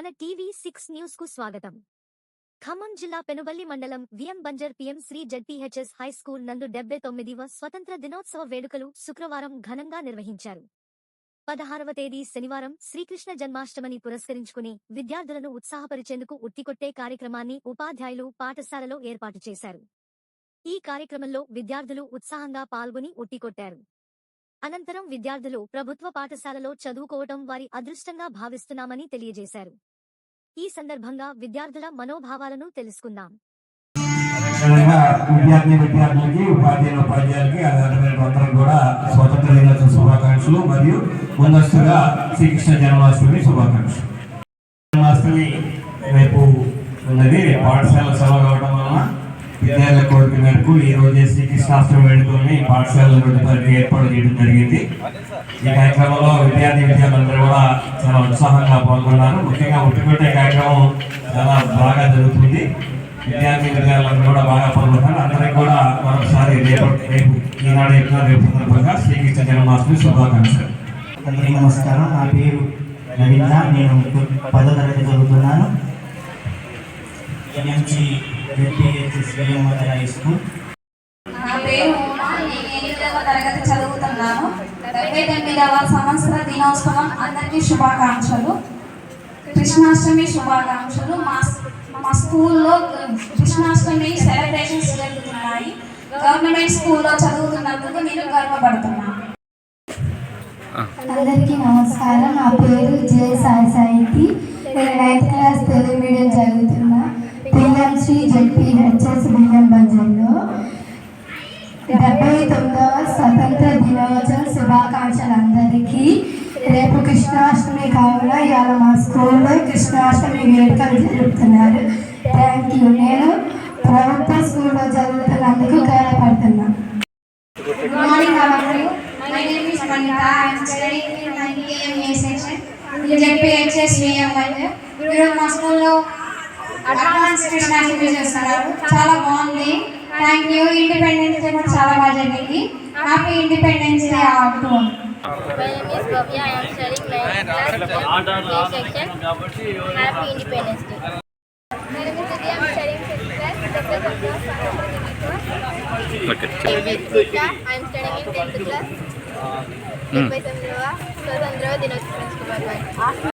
మన TV six న్యూస్కు స్వాగతం. ఖమ్మం జిల్లా పెనుబల్లి మండలం VM Banjar PM Shri ZPHS high school నందు డెబ్బై తొమ్మిదివ స్వతంత్ర దినోత్సవ వేడుకలు శుక్రవారం ఘనంగా నిర్వహించారు. పదహారవ తేదీ శనివారం శ్రీకృష్ణ జన్మాష్టమిని పురస్కరించుకుని విద్యార్థులను ఉత్సాహపరిచేందుకు ఉట్టికొట్టే కార్యక్రమాన్ని ఉపాధ్యాయులు పాఠశాలలో ఏర్పాటు చేశారు. ఈ కార్యక్రమంలో విద్యార్థులు ఉత్సాహంగా పాల్గొని ఉట్టికొట్టారు. అనంతరం విద్యార్థులు ప్రభుత్వ పాఠశాలలో చదువుకోవటం వారి అదృష్టంగా భావిస్తున్నామని తెలియజేశారు. ఈ సందర్భంగా విద్యార్థుల మనోభావాలను తెలుసుకుందాం. విద్యార్థి విద్యార్థులకి ఉపాధ్యాయులు ఉపాధ్యాయులకి అదేవిధమైన అందరం కూడా స్వతంత్ర దినోత్సవ శుభాకాంక్షలు మరియు ముందస్తుగా శ్రీకృష్ణ జన్మాష్టమి శుభాకాంక్షలు. జన్మాష్టమి రేపు ఉన్నది పాఠశాల సెలవు కావడం వలన విద్యార్థుల కోరిక మేరకు ఈ రోజే శ్రీకృష్ణాష్టమి వేడుకల్ని పాఠశాలలో పెట్టడానికి ఏర్పాటు చేయడం జరిగింది. ఈ కార్యక్రమంలో విద్యార్థి విద్యార్థులందరూ కూడా చాలా ఉత్సాహంగా పాల్గొన్నారు. ముఖ్యంగా ఉట్టుకుంటే కార్యక్రమం చాలా బాగా జరుగుతుంది. విద్యార్థి విద్యార్థులందరూ కూడా బాగా పాల్గొంటారు. అందరికీ కూడా మరొకసారి రేపు రేపు ఈనాడు ఎక్కువ రేపు సందర్భంగా శ్రీకృష్ణ జన్మాష్టమి శుభాకాంక్షలు. అందరికీ నమస్కారం. నా పేరు రవీంద్ర నేను పదో తరగతి చదువుతున్నాను. ఎంఎంసి జెడ్పీహెచ్ఎస్ హై స్కూల్ నా పేరు నేను ఎనిమిదవ తరగతి చదువుతున్నాను. డెబ్బై తొమ్మిదవ సంవత్సర దినోత్సవం. అందరికీ శుభాకాంక్షలు. కృష్ణాష్టమి శుభాకాంక్షలు. మా మా స్కూల్లో కృష్ణాష్టమి సెలబ్రేషన్స్ జరుగుతున్నాయి. గవర్నమెంట్ స్కూల్లో చదువుతున్నందుకు నేను గర్వపడుతున్నాను. అందరికీ నమస్కారం. నా పేరు జే సాయి సాయికి. నేను నైన్త్ క్లాస్ తెలుగు మీడియం చదువుతున్నా. పిఎం శ్రీ జెడ్పీహెచ్ఎస్ బియ్యం బంజర్లో డెబ్బై తొమ్మిదవ స్వతంత్ర దినోత్సవ శుభాకాంక్షలు అందరికీ. రేపు కృష్ణాష్టమి కావున ఇవాళ మా స్కూల్లో కృష్ణాష్టమి వేడుకలు జరుపుతున్నారు. థ్యాంక్ యూ నేను ప్రభుత్వ స్కూల్లో చదువుతున్నందుకు గర్వపడుతున్నాను Good morning, how are you? My name is Manita. I am studying in 9 AM section. In JPHS VM ఈరోజు మా స్కూల్లో అడ్వాన్స్ కృష్ణాష్టమి చేస్తున్నారు చాలా బాగుంది థ్యాంక్ యూ ఇండిపెండెన్స్ డే కూడా చాలా బాగా జరిగింది happy independence day to My name is Bhavya. I am studying ninth class A section. Happy Independence Day. My name is Vidya. I am studying fifth class. My name is Sita. I am studying in tenth class. డెబ్బై